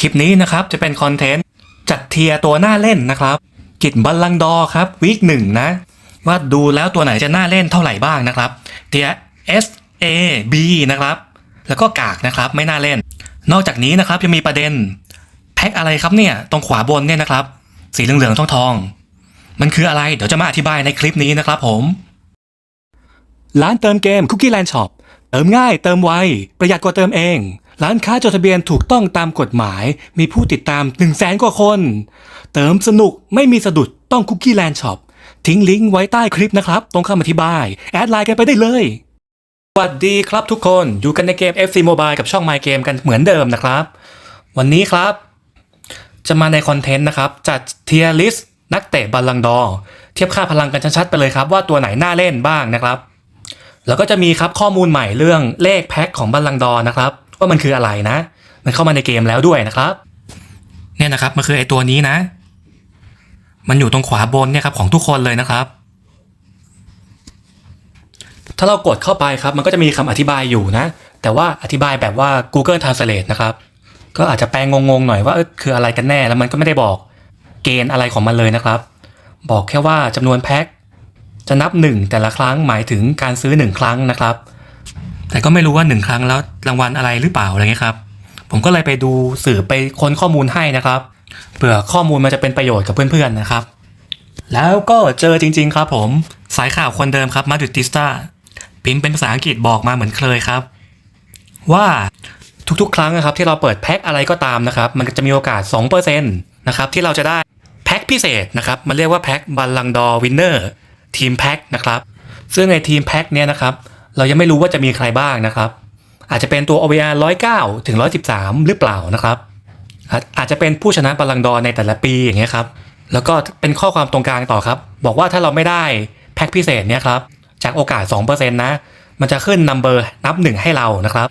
คลิปนี้นะครับจะเป็นคอนเทนต์จัดเทียตัวหน้าเล่นนะครับ กิจบัลลังดอครับวีคหนึ่งนะ ว่าดูแล้วตัวไหนจะหน่าเล่นเท่าไหร่บ้างนะครับ เทีย S A B นะครับ แล้วก็กากนะครับไม่น่าเล่น นอกจากนี้นะครับยังมีประเด็นแพ็คอะไรครับเนี่ยตรงขวาบนเนี่ยนะครับ สีเหลืองๆทองทองมันคืออะไรเดี๋ยวจะมาอธิบายในคลิปนี้นะครับผม ร้านเติมเกม Cookie Land Shop เติมง่ายเติมไวประหยัดกว่าเติมเอง ร้านค้าจดทะเบียนถูกต้องตามกฎหมาย มีผู้ติดตาม 1 0 0 0 0แสนกว่าคน เติมสนุกไม่มีสะดุดต้อง Cookie Land Shop ทิ้งลิงก์ไว้ใต้คลิปนะครับ ตรงคำอธิบาย แอดไลน์กันไปได้เลยสวัสดีครับทุกคนอยู่กันในเกม FC Mobile กับช่อง My Game กันเหมือนเดิมนะครับ วันนี้ครับ จะมาในคอนเทนต์นะครับ จัดเทียร์ลิสต์นักเตะบัลลังดอร์เทียบค่าพลังกันชัดๆไปเลยครับ ว่าตัวไหนน่าเล่นบ้างนะครับ แล้วก็จะมีครับข้อมูลใหม่เรื่องเลขแพ็คของบัลลังดอร์นะครับ ว่ามันคืออะไรนะ มันเข้ามาในเกมแล้วด้วยนะครับ เนี่ยนะครับมันคือไอตัวนี้นะ มันอยู่ตรงขวาบนเนี่ยครับของทุกคนเลยนะครับ ถ้าเรากดเข้าไปครับ มันก็จะมีคำอธิบายอยู่นะ แต่ว่าอธิบายแบบว่า Google Translate นะครับ ก็อาจจะแปลงงงๆหน่อยว่าเออคืออะไรกันแน่ แล้วมันก็ไม่ได้บอกเกณฑ์อะไรของมันเลยนะครับ บอกแค่ว่าจำนวนแพ็คจะนับหนึ่งแต่ละครั้งหมายถึงการซื้อหนึ่งครั้งนะครับ แต่ก็ไม่รู้ว่าหนึ่งครั้งแล้วรางวัลอะไรหรือเปล่าอะไรเงี้ยครับ ผมก็เลยไปดูสื่อไปค้นข้อมูลให้นะครับเผื่อข้อมูลมันจะเป็นประโยชน์กับเพื่อนๆนะครับ แล้วก็เจอจริง ๆ ครับผม สายข่าวคนเดิมครับมาดิติสตาพิมพ์เป็นภาษาอังกฤษบอกมาเหมือนเคยครับ ว่าทุกๆ ครั้งนะครับที่เราเปิดแพ็คอะไรก็ตามนะครับ มันจะมีโอกาส 2%นะครับที่เราจะได้แพ็คพิเศษนะครับมันเรียกว่าแพ็คบัลลังดอร์วินเนอร์ทีมแพ็คนะครับซึ่งในทีมแพ็คเนี้ยนะครับ เรายังไม่รู้ว่าจะมีใครบ้างนะครับ อาจจะเป็นตัว OVR 109 ถึง 113 หรือเปล่านะครับ อาจอาจจะเป็นผู้ชนะบัลลังดอร์ในแต่ละปีอย่างเงี้ยครับ แล้วก็เป็นข้อความตรงกลางต่อครับ บอกว่าถ้าเราไม่ได้แพ็คพิเศษเนี่ยครับ จากโอกาส 2%นะ มันจะขึ้นนัมเบอร์นับ 1 ให้เรานะครับ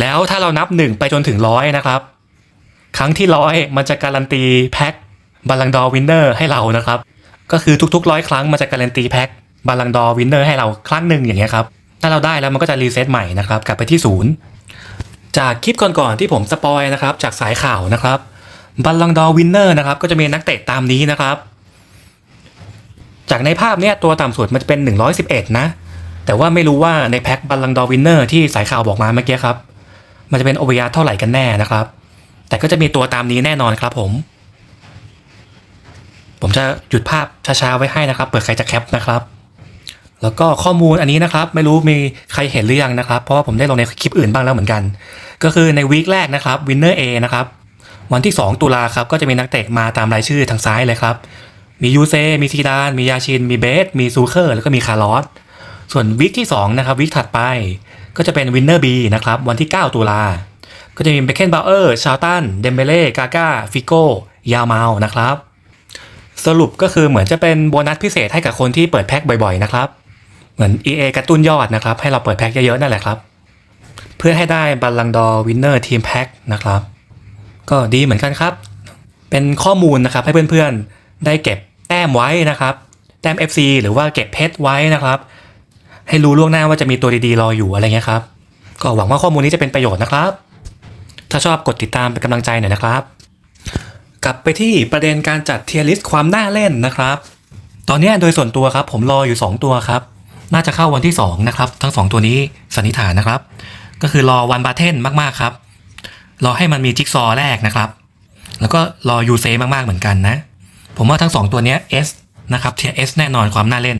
แล้วถ้าเรานับ 1 ไปจนถึงร้อยนะครับ ครั้งที่ร้อยมันจะการันตีแพ็คบัลลังดอร์วินเนอร์ให้เรานะครับ ก็คือทุกๆร้อยครั้งมันจะการันตีแพ็คบัลลังดอร์วินเนอร์ให้เราครั้งหนึ่งอย่างเงี้ยครับ ถ้าเราได้แล้วมันก็จะรีเซ็ตใหม่นะครับกลับไปที่ศูนย์จากคลิปก่อนๆที่ผมสปอยนะครับจากสายข่าวนะครับบัลลังดอร์วินเนอร์นะครับก็จะมีนักเตะตามนี้นะครับ จากในภาพเนี้ยตัวต่ำสุดมันจะเป็น 111 นะ แต่ว่าไม่รู้ว่าในแพ็คบัลลังดอร์วินเนอร์ที่สายข่าวบอกมาเมื่อกี้ครับ มันจะเป็นโอเวียเท่าไหร่กันแน่นะครับ แต่ก็จะมีตัวตามนี้แน่นอนครับผม ผมจะหยุดภาพช้าๆไว้ให้นะครับเผื่อใครจะแคปนะครับ แล้วก็ข้อมูลอันนี้นะครับ ไม่รู้มีใครเห็นหรือยังนะครับ เพราะว่าผมได้ลงในคลิปอื่นบ้างแล้วเหมือนกัน ก็คือในวีคแรกนะครับวินเนอร์ A นะครับวันที่ 2 ตุลาครับก็จะมีนักเตะมาตามรายชื่อทางซ้ายเลยครับ มียูเซ มีซีดาน มียาชิน มีเบส มีซูเคอร์ แล้วก็มีคาร์ลอสส่วนวีคที่ 2 นะครับวีคถัดไป ก็จะเป็นวินเนอร์ B นะครับวันที่ 9 ตุลา ก็จะมีเบเคนบาเออร์ ชาตัน เดมเบเล่ กาก้า ฟิโก้ ยาเมาลนะครับ สรุปก็คือเหมือนจะเป็นโบนัสพิเศษให้กับคนที่เปิดแพ็คบ่อยๆนะครับ เหมือน EA กระตุ้นยอดนะครับ ให้เราเปิดแพ็คเยอะๆนั่นแหละครับ เพื่อให้ได้บัลลังดอร์วินเนอร์ทีมแพ็คนะครับ ก็ดีเหมือนกันครับ เป็นข้อมูลนะครับให้เพื่อนๆ ได้เก็บแต้มไว้นะครับ แต้ม FC หรือว่าเก็บเพชรไว้นะครับ ให้รู้ล่วงหน้าว่าจะมีตัวดีๆรออยู่อะไรเงี้ยครับ ก็หวังว่าข้อมูลนี้จะเป็นประโยชน์นะครับ ถ้าชอบกดติดตามเป็นกำลังใจหน่อยนะครับ กลับไปที่ประเด็นการจัดเทียร์ลิสต์ความน่าเล่นนะครับ ตอนนี้โดยส่วนตัวครับผมรออยู่ 2 ตัวครับ น่าจะเข้าวันที่2นะครับทั้ง 2 ตัวนี้สันนิษฐานนะครับ ก็คือรอวันบาเทนมากๆครับ รอให้มันมีจิ๊กซอว์แรกนะครับ แล้วก็รอยูเซมากๆเหมือนกันนะ ผมว่าทั้ง 2 ตัวเนี้ย S นะครับเทีย S แน่นอนความน่าเล่น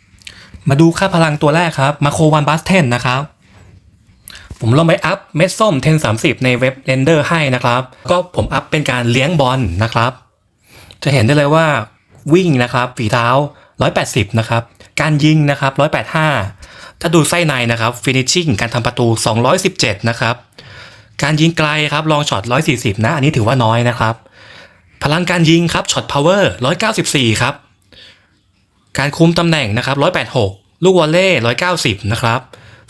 มาดูค่าพลังตัวแรกครับมาโควันบัสเทนนะครับ ผมลองไปอัพเม็ดส้ม 1030 ในเว็บเรนเดอร์ให้นะครับ ก็ผมอัพเป็นการเลี้ยงบอลนะครับ จะเห็นได้เลยว่าวิ่งนะครับ ฝีเท้า 180 นะครับ การยิงนะครับ185 ถ้าดูไส้ในนะครับฟินิชชิ่งการทำประตู 217 นะครับ การยิงไกลครับลองช็อต 140 นะ อันนี้ถือว่าน้อยนะครับ พลังการยิงครับช็อตพาวเวอร์194 ครับ การคุมตำแหน่งนะครับ186 ลูกวอลเล่190 นะครับ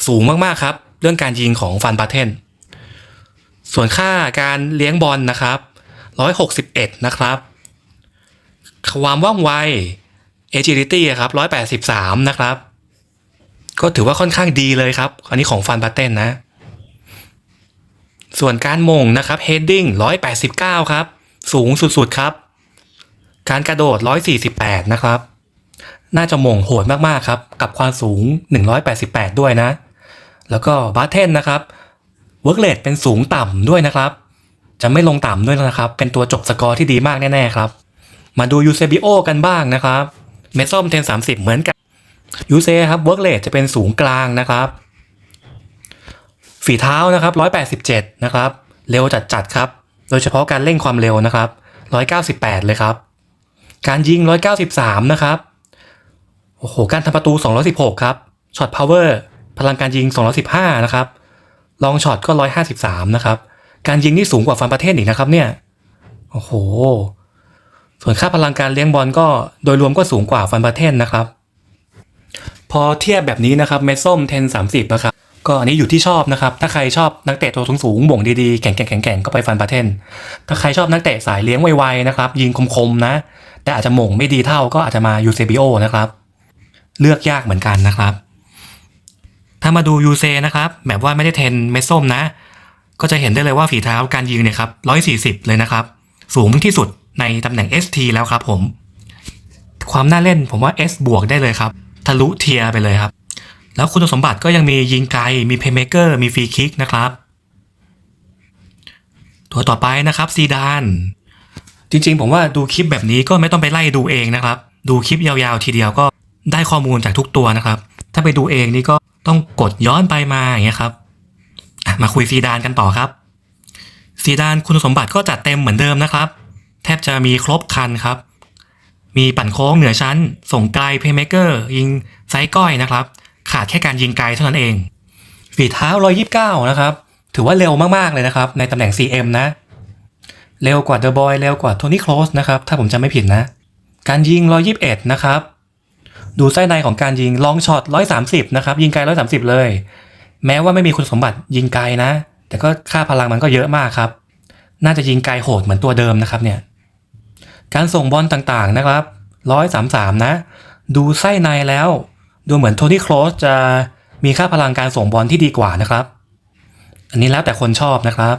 สูงมากๆครับ เรื่องการยิงของฟันบาเทน ส่วนค่าการเลี้ยงบอลนะครับ 161 นะครับ ความว่องไว agility ครับ183นะครับ ก็ถือว่าค่อนข้างดีเลยครับ อันนี้ของฟันบาเทนนะ ส่วนการมงนะครับ heading 189ครับ สูงสุดๆครับ การกระโดด148นะครับ น่าจะมงโหดมากๆครับ กับความสูง188ด้วยนะ แล้วก็บาร์เทนนะครับเวิร์กเลดเป็นสูงต่ำด้วยนะครับ จะไม่ลงต่ำด้วยนะครับ เป็นตัวจบสกอร์ที่ดีมากแน่ๆครับ มาดูยูเซบิโอกันบ้างนะครับ เมส้มเทน30 เหมือนกันยูเซครับเวิร์กเลดจะเป็นสูงกลางนะครับ ฝีเท้านะครับ 187 นะครับ เร็วจัดๆครับ โดยเฉพาะการเร่งความเร็วนะครับ 198 เลยครับ การยิง 193 นะครับโอ้โหการทำประตู 216 ครับช็อตพาวเวอร์พลังการยิง 215 นะครับลองช็อตก็ 153 นะครับ การยิงนี่สูงกว่าฟันประเทศอีกนะครับเนี่ย โอ้โห ส่วนค่าพลังการเลี้ยงบอลก็โดยรวมก็สูงกว่าฟันประเทศนะครับ พอเทียบแบบนี้นะครับเมส้มเทน30นะครับก็อันนี้อยู่ที่ชอบนะครับ ถ้าใครชอบนักเตะตัวสูงๆบ่งดีๆ แข็งๆๆๆก็ไปฟันประเทน ถ้าใครชอบนักเตะสายเลี้ยงไวๆนะครับ ยิงคมๆนะ แต่อาจจะหม่งไม่ดีเท่าก็อาจจะมายูเซบิโอนะครับ เลือกยากเหมือนกันนะครับ ถ้ามาดูยูเซนะครับแบบว่าไม่ได้เทนเมส้มนะ ก็จะเห็นได้เลยว่าฝีเท้าการยิงเนี่ยครับ140เลยนะครับ สูงที่สุด ในตำแหน่ง ST แล้วครับผม ความน่าเล่นผมว่า S บวกได้เลยครับ ทะลุเทียร์ไปเลยครับ แล้วคุณสมบัติก็ยังมียิงไกล มีเพย์เมเกอร์มีฟรีคิกนะครับ ตัวต่อไปนะครับซีดานจริงๆ ผมว่าดูคลิปแบบนี้ก็ไม่ต้องไปไล่ดูเองนะครับ ดูคลิปยาวๆ ทีเดียวก็ได้ข้อมูลจากทุกตัวนะครับ ถ้าไปดูเองนี่ก็ต้องกดย้อนไปมาอย่างเงี้ยครับมาคุยซีดานกันต่อครับซีดานคุณสมบัติก็จัดเต็มเหมือนเดิมนะครับ แทบจะมีครบคันครับ มีปั่นโค้งเหนือชั้น ส่งไกลเพย์เมเกอร์ยิงไซส์ก้อยนะครับ ขาดแค่การยิงไกลเท่านั้นเองฝีเท้า 129 นะครับ ถือว่าเร็วมาก ๆ เลยนะครับ ในตำแหน่ง CM นะ เร็วกว่าเดอะบอยเร็วกว่าโทนี่โคลสนะครับ ถ้าผมจำไม่ผิดนะ การยิง 121 นะครับ ดูไส้ในของการยิงลองช็อต 130 นะครับ ยิงไกล 130 เลย แม้ว่าไม่มีคุณสมบัติยิงไกลนะ แต่ก็ค่าพลังมันก็เยอะมากครับ น่าจะยิงไกลโหดเหมือนตัวเดิมนะครับเนี่ย การส่งบอลต่างๆนะครับ133นะ ดูไส้ในแล้ว ดูเหมือนโทนี่โคลสจะมีค่าพลังการส่งบอลที่ดีกว่านะครับ อันนี้แล้วแต่คนชอบนะครับ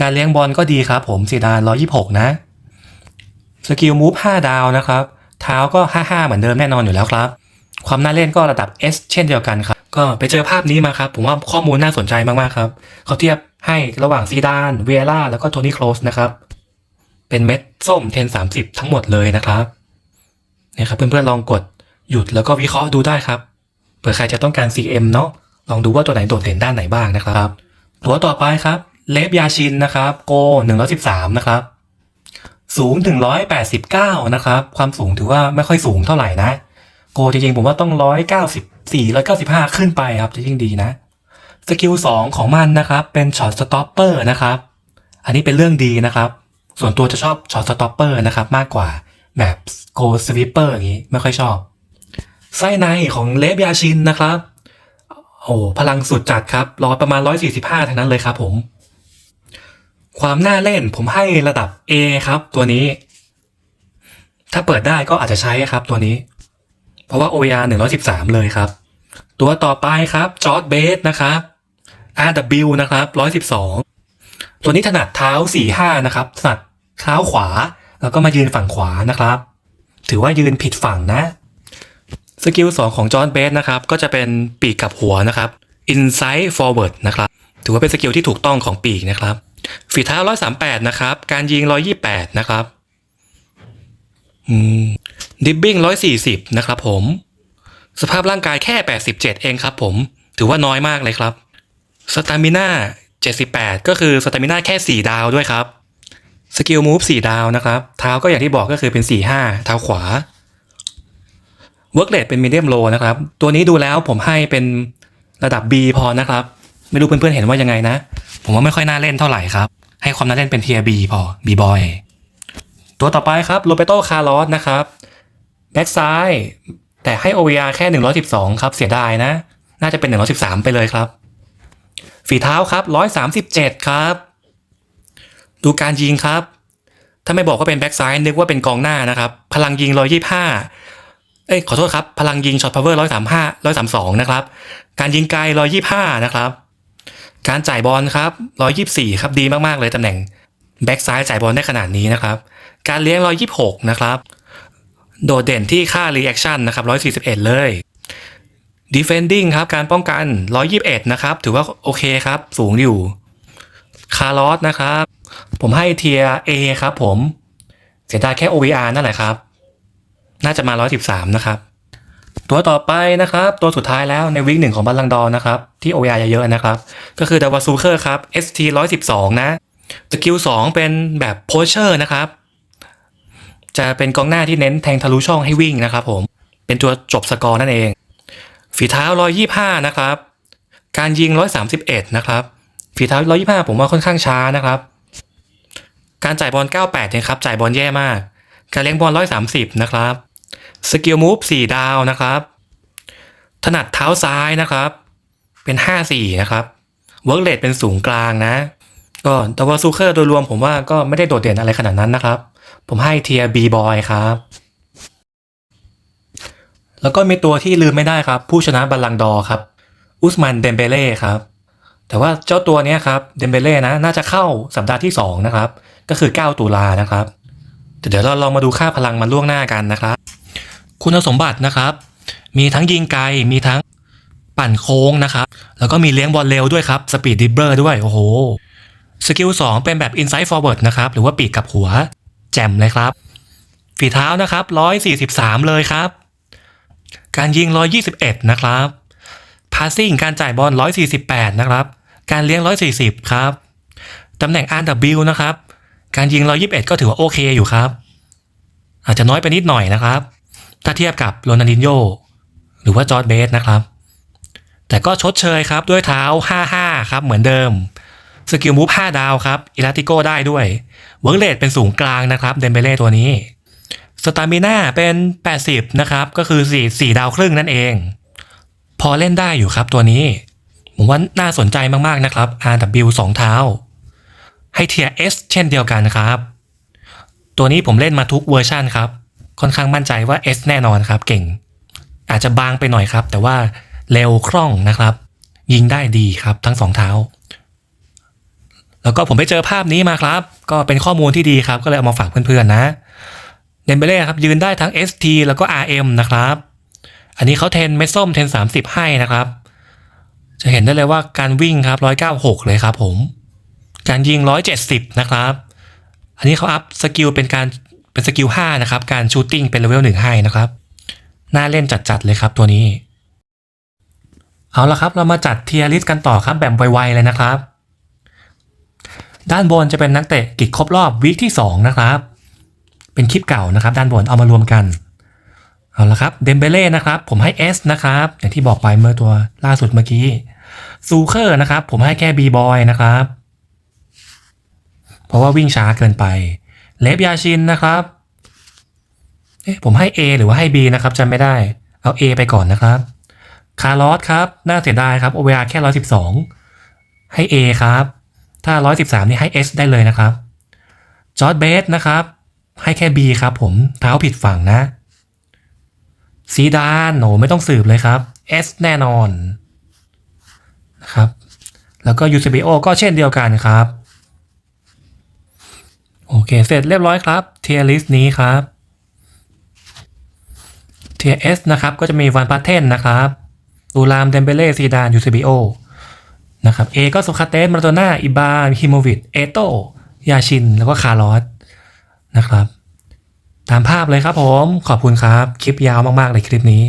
การเลี้ยงบอลก็ดีครับผมสีดาน126นะ สกิลมูฟ5ดาวนะครับ เท้าก็55เหมือนเดิมแน่นอนอยู่แล้วครับ ความน่าเล่นก็ระดับ S เช่นเดียวกันครับ ก็ไปเจอภาพนี้มาครับ ผมว่าข้อมูลน่าสนใจมากๆครับ เขาเทียบให้ระหว่างซีดาน เวล่าแล้วก็โทนี่โคลสนะครับ เป็นเม็ดส้มเทน30 ทั้งหมดเลยนะครับเนี่ยครับเพื่อนๆลองกดหยุดแล้วก็วิเคราะห์ดูได้ครับเผื่อใครจะต้องการ CM เนาะลองดูว่าตัวไหนโดดเด่นด้านไหนบ้างนะครับ ตัวต่อไปครับ เลฟยาชินนะครับ โก 113 นะครับ สูงถึง189 นะครับ ความสูงถือว่าไม่ค่อยสูงเท่าไหร่นะ โกจริงๆ ผมว่าต้อง 194 195 ขึ้นไปครับจะยิ่งดีนะ สกิล 2 ของมันนะครับ เป็นช็อตสต็อปเปอร์นะครับ อันนี้เป็นเรื่องดีนะครับ ส่วนตัวจะชอบช็อตสต็อปเปอร์นะครับ มากกว่าแบบโกสวิปเปอร์อย่างนี้ไม่ค่อยชอบ ไส้ในของเลฟยาชินนะครับ โอ้พลังสุดจัดครับร้อยประมาณ 145ทั้งนั้นเลยครับผม ความน่าเล่นผมให้ระดับ A ครับตัวนี้ ถ้าเปิดได้ก็อาจจะใช้ครับตัวนี้ เพราะว่า OR 113 เลยครับ ตัวต่อไปครับจอร์ดเบสนะครับ RW นะครับ 112 ตัวนี้ถนัดเท้า 45 นะครับถนัด เท้าขวา แล้วก็มายืนฝั่งขวานะครับ ถือว่ายืนผิดฝั่งนะสกิล2ของจอร์ดเบสนะครับก็จะเป็นปีกกับหัวนะครับ inside forward นะครับ ถือว่าเป็นสกิลที่ถูกต้องของปีกนะครับ ฝีเท้า 138 นะครับ การยิง 128 นะครับดิบบิ้ง 140 นะครับผม สภาพร่างกายแค่ 87 เองครับผม ถือว่าน้อยมากเลยครับสตามิน่า78 ก็คือสตามิน่าแค่ 4 ดาวด้วยครับ สกิลมูฟ4ดาวนะครับ เท้าก็อย่างที่บอกก็คือเป็น4-5เท้าขวาเวิร์กเลดเป็นมีเดียมโลนะครับ ตัวนี้ดูแล้วผมให้เป็นระดับ B พอนะครับ ไม่รู้เพื่อนๆเห็นว่ายังไงนะ ผมว่าไม่ค่อยน่าเล่นเท่าไหร่ครับ ให้ความน่าเล่นเป็นเทีย B พอ B boy ตัวต่อไปครับโรเบโตคาร์ลอสนะครับแบ็กซ้ายแต่ให้ OVR แค่ 112 ครับ เสียดายนะ น่าจะเป็น 113 ไปเลยครับ ฝีเท้าครับ 137 ครับ ดูการยิงครับ ถ้าไม่บอกว่าเป็นแบ็กซ้ายนึกว่าเป็นกองหน้านะครับ พลังยิง125เอ้ยขอโทษครับ พลังยิงช็อตพาวเวอร์135 132นะครับ การยิงไกล125นะครับ การจ่ายบอลครับ124ครับดีมากๆเลยตำแหน่งแบ็กซ้ายจ่ายบอลได้ขนาดนี้นะครับ การเลี้ยง126นะครับ โดดเด่นที่ค่า reaction นะครับ141เลย defending ครับ การป้องกัน121นะครับ ถือว่าโอเคครับ สูงอยู่ คาร์ลอสนะครับ ผมให้เทีย A ครับผม เสียดายแค่ OVR นั่นแหละครับ น่าจะมา 113 นะครับ ตัวต่อไปนะครับ ตัวสุดท้ายแล้วในวิกหนึ่งของบัลลังก์ดอร์นะครับ ที่ OVR เยอะๆนะครับ ก็คือดาวาซูเคอร์ครับ ST 112 นะสกิล2เป็นแบบโพชเชอร์นะครับ จะเป็นกองหน้าที่เน้นแทงทะลุช่องให้วิ่งนะครับผม เป็นตัวจบสกอร์นั่นเอง ฝีเท้า 125 นะครับ การยิง 131 นะครับ ฝีเท้า125ผมว่าค่อนข้างช้านะครับ การจ่ายบอล 98นะครับจ่ายบอลแย่มาก การเลี้ยงบอล 130 นะครับ สกิลมูฟ4ดาวนะครับ ถนัดเท้าซ้ายนะครับ เป็น 5-4 นะครับ เวิร์กเลดเป็นสูงกลางนะ ก็แต่ว่าซูเคอร์โดยรวมผมว่าก็ไม่ได้โดดเด่นอะไรขนาดนั้นนะครับ ผมให้เทียบีบอยครับแล้วก็มีตัวที่ลืมไม่ได้ครับ ผู้ชนะบัลลังดอครับ อุสมันเดมเบเล่ครับ แต่ว่าเจ้าตัวนี้ครับเดมเบเล่นะน่าจะเข้าสัปดาห์ที่ 2 นะครับ ก็คือ 9 ตุลานะครับ เดี๋ยวเราลองมาดูค่าพลังมันล่วงหน้ากันนะครับ คุณสมบัตินะครับ มีทั้งยิงไกลมีทั้งปั่นโค้งนะครับ แล้วก็มีเลี้ยงบอลเร็วด้วยครับสปีดดิบเบอร์ด้วยโอ้โหสกิล2เป็นแบบ inside forward นะครับ หรือว่าปีกกับหัว แจ่มเลยครับ ฝีเท้านะครับ 143 เลยครับ การยิง 121 นะครับ passing การจ่ายบอล 148 นะครับ การเลี้ยง 140 ครับ ตำแหน่ง RW นะครับ การยิง 121 ก็ถือว่าโอเคอยู่ครับ อาจจะน้อยไปนิดหน่อยนะครับ ถ้าเทียบกับโรนัลดินโญหรือว่าจอร์ดเบสนะครับ แต่ก็ชดเชยครับด้วยเท้า 55 ครับ เหมือนเดิม สกิลมูฟ5ดาวครับอิลาติโก้ได้ด้วย เวิร์กเลดเป็นสูงกลางนะครับเดมเบเล่ตัวนี้ สตามิน่าเป็น 80 นะครับ ก็คือ 4 4 ดาวครึ่งนั่นเอง พอเล่นได้อยู่ครับตัวนี้ ผมว่าน่าสนใจมากๆนะครับ RW 2 เท้า ให้เทียร์ S เช่นเดียวกันครับ ตัวนี้ผมเล่นมาทุกเวอร์ชันครับ ค่อนข้างมั่นใจว่า S แน่นอนครับเก่ง อาจจะบางไปหน่อยครับ แต่ว่าเร็วคล่องนะครับ ยิงได้ดีครับทั้งสองเท้า แล้วก็ผมไปเจอภาพนี้มาครับ ก็เป็นข้อมูลที่ดีครับ ก็เลยเอามาฝากเพื่อนๆนะเดมเบเล่ครับยืนได้ทั้ง ST แล้วก็ RM นะครับ อันนี้เขาเทนเมส้มเทน30 ให้นะครับ จะเห็นได้เลยว่าการวิ่งครับ196เลยครับผม การยิง170นะครับ อันนี้เขาอัพสกิลเป็นการเป็นสกิล5นะครับ การชูตติ้งเป็นเลเวล1ให้นะครับ น่าเล่นจัดๆเลยครับตัวนี้ เอาละครับเรามาจัดเทียร์ลิสกันต่อครับแบบไวๆเลยนะครับ ด้านบนจะเป็นนักเตะกิจครบรอบวีคที่ 2 นะครับ เป็นคลิปเก่านะครับ ด้านบนเอามารวมกัน เอาละครับเดมเบเล่นะครับ ผมให้ S นะครับ อย่างที่บอกไปเมื่อตัวล่าสุดเมื่อกี้ซูเคอร์นะครับ ผมให้แค่ B boy นะครับ เพราะว่าวิ่งช้าเกินไป เลฟยาชินนะครับเอ๊ะผมให้ A หรือว่าให้ B นะครับจำไม่ได้ เอา A ไปก่อนนะครับ คาร์ลอสครับ น่าเสียดายครับ OVR แค่ 112 ให้ A ครับ ถ้า 113 นี่ให้ S ได้เลยนะครับจอร์ดเบสนะครับ ให้แค่ B ครับผมเท้าผิดฝั่งนะ ซีดานโหไม่ต้องสืบเลยครับ S แน่นอนนะครับ แล้วก็ UCBO ก็เช่นเดียวกันครับ โอเค เสร็จเรียบร้อยครับเทียร์ลิสต์นี้ครับเทียร์ S นะครับ ก็จะมีวันพัทเทนนะครับตูรามเดมเบเล่ซีดาน UCBO นะครับ A ก็โซคาเตสมาราโดน่าอิบาฮิโมวิดเอโตยาชิน แล้วก็คาร์ลอสนะครับ ตามภาพเลยครับผม ขอบคุณครับ คลิปยาวมากๆเลยคลิปนี้